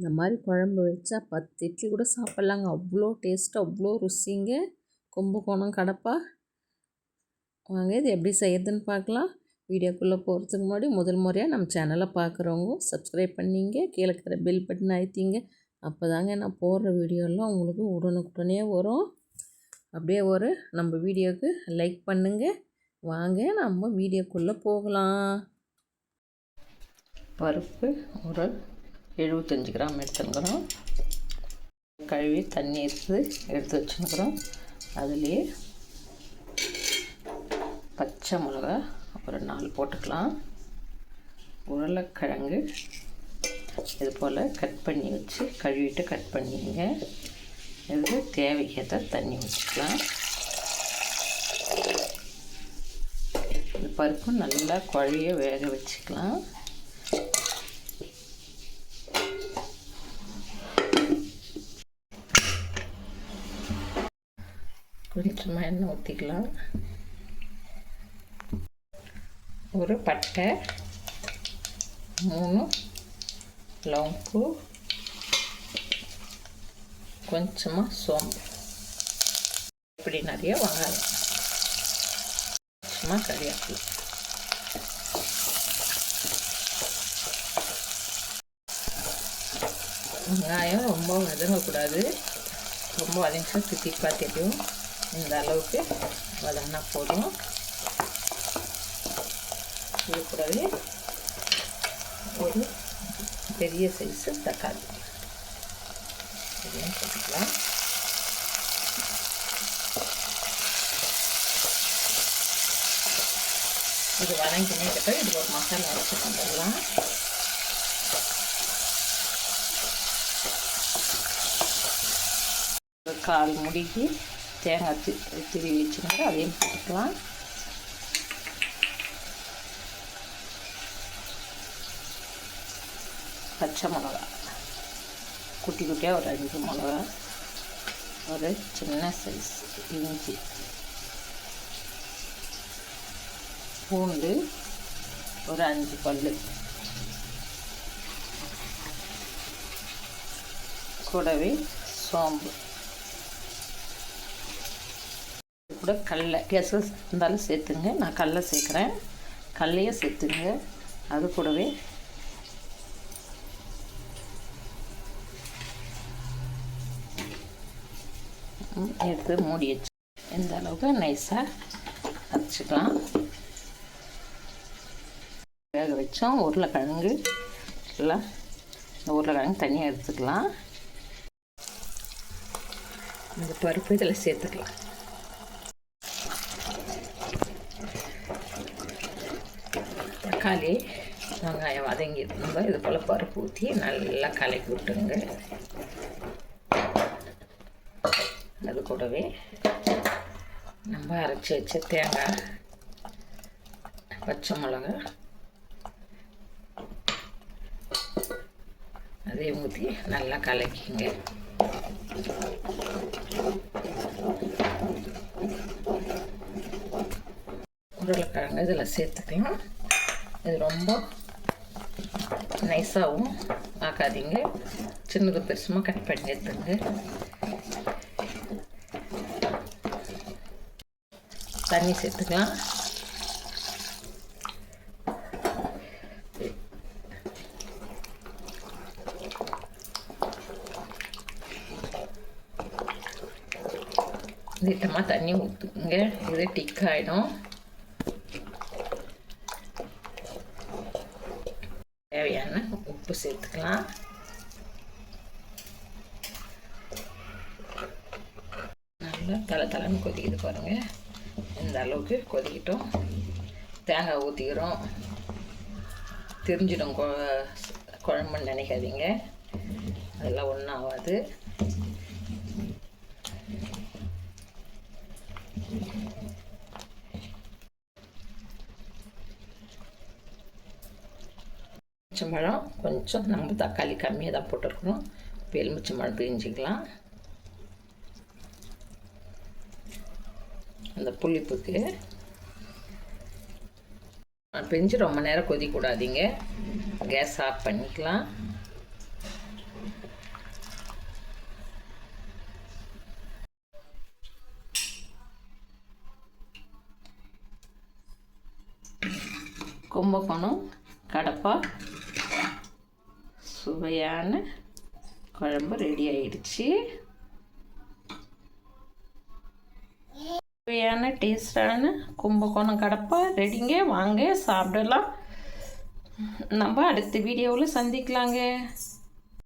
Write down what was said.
இந்த மாதிரி குழம்பு வச்சா பத்து இட்லி கூட சாப்பிட்லாங்க. அவ்வளோ டேஸ்ட்டு அவ்வளோ ருசிங்க. கும்பகோணம் கடப்பா. வாங்க இது எப்படி செய்யறதுன்னு பார்க்கலாம். வீடியோக்குள்ளே போகிறதுக்கு முன்னாடி முதல் முறையாக நம்ம சேனலை பார்க்குறவங்க சப்ஸ்கிரைப் பண்ணிங்க. கீழே இருக்கிற பெல் பட்டன் அழுத்திங்க. அப்போ தாங்க நான் போடுற வீடியோலாம் உங்களுக்கு உடனுக்குடனே வரும். அப்படியே ஒரு நம்ம வீடியோவுக்கு லைக் பண்ணுங்கள் வாங்க நம்ம வீடியோக்குள்ளே போகலாம். பருப்பு ஒரு எழுபத்தஞ்சி கிராம் எடுத்துருக்குறோம். கழுவி தண்ணி எடுத்து எடுத்து வச்சுருக்குறோம். அதுலேயே பச்சை மிளகா ஒரு நாலு போட்டுக்கலாம். உருளைக்கிழங்கு இது போல் கட் பண்ணி வச்சு கழுவிட்டு கட் பண்ணிங்க இது தேவைக்கேற்ற தண்ணி வச்சுக்கலாம் இந்த பருப்பு நல்லா குழைய வேக வச்சுக்கலாம். கொஞ்சமாக எண்ணெய் ஊற்றிக்கலாம் ஒரு பட்டை மூணு லவங்கு கொஞ்சமாக சோம்பு. இப்படி நிறைய வெங்காயம் கொஞ்சமாக கறியாப்பில் வெங்காயம் ரொம்ப வதங்கக்கூடாது. ரொம்ப வதங்கிச்சா திட்டிப்பா தெரியும். இந்த அளவுக்கு வதங்கினா போதும். இது கூடவே ஒரு பெரிய சைஸு தக்காளி. இதையும் போட்டுக்கலாம். இது வதங்கினதுக்கு இது ஒரு மசாலா அரைச்சி வந்துடலாம் ஒரு கால் முடிக்கு தேங்காய் திருவி வச்சுருந்தா அதையும் போட்டுக்கலாம் பச்சை மிளகா குட்டி குட்டியாக ஒரு அஞ்சு மிளகா ஒரு சின்ன சைஸ் இஞ்சி பூண்டு ஒரு அஞ்சு பல் கூடவே சோம்பு கூட கடல கெச இருந்தாலும் சேர்த்துங்க. நான் கடலை சேர்க்குறேன். கடலையே சேர்த்துங்க. அது கூடவே எடுத்து மூடி வச்சு இந்த அளவுக்கு நைஸாக அரைச்சிக்கலாம். வேக வச்சோம். உருளைக்கிழங்கு எல்லாம் இந்த உருளைக்கிழங்கு தனியாக எடுத்துக்கலாம். இந்த பருப்பு இதில் சேர்த்துக்கலாம். தக்காளி வெங்காயம் வதங்கி இருந்தால் இது போல் பருப்பு ஊற்றி நல்லா கலக்கி விட்டுருங்க. அது கூடவே நம்ம அரைச்சி வச்ச தேங்காய் பச்சை மிளகா அதையும் ஊற்றி நல்லா கலக்கிங்க. உருளைக்கிழங்கு இதில் சேர்த்துக்கலாம். இது ரொம்ப நைஸாகவும் ஆக்காதீங்க. சின்னது பெருசுமாக கட் பண்ணி எடுத்துங்க தண்ணி சேர்த்துக்கலாம். திட்டமாக தண்ணி ஊற்றுங்க இது டிக் ஆகிடும் தேவையான உப்பு சேர்த்துக்கலாம். நல்லா தலை தலைன்னு கொதிக்குது பாருங்கள் இந்த அளவுக்கு கொதிக்கிட்டோம். தேங்காய் ஊற்றிக்கிறோம் தெரிஞ்சிடும் கொ குழம்புன்னு நினைக்காதீங்க. அதெல்லாம் ஒன்றும் ஆகாது. எலுமிச்சம்பழம் கொஞ்சம் நம்ம தக்காளி கம்மியாக தான் போட்டிருக்கணும். இப்போ எலுமிச்சம்பழம் பிரிஞ்சிக்கலாம். அந்த புளிப்புக்கு பிரிஞ்சு ரொம்ப நேரம் கொதிக்கூடாதீங்க. கேஸ் ஆஃப் பண்ணிக்கலாம். கும்பகோணம் கடப்பா சுவையான குழம்பு ரெடி ஆயிடுச்சு. சுவையான டேஸ்டான கும்பகோணம் கடப்பா. ரெடிங்க வாங்க சாப்பிடலாம். நம்ம அடுத்த வீடியோவில் சந்திக்கலாங்க.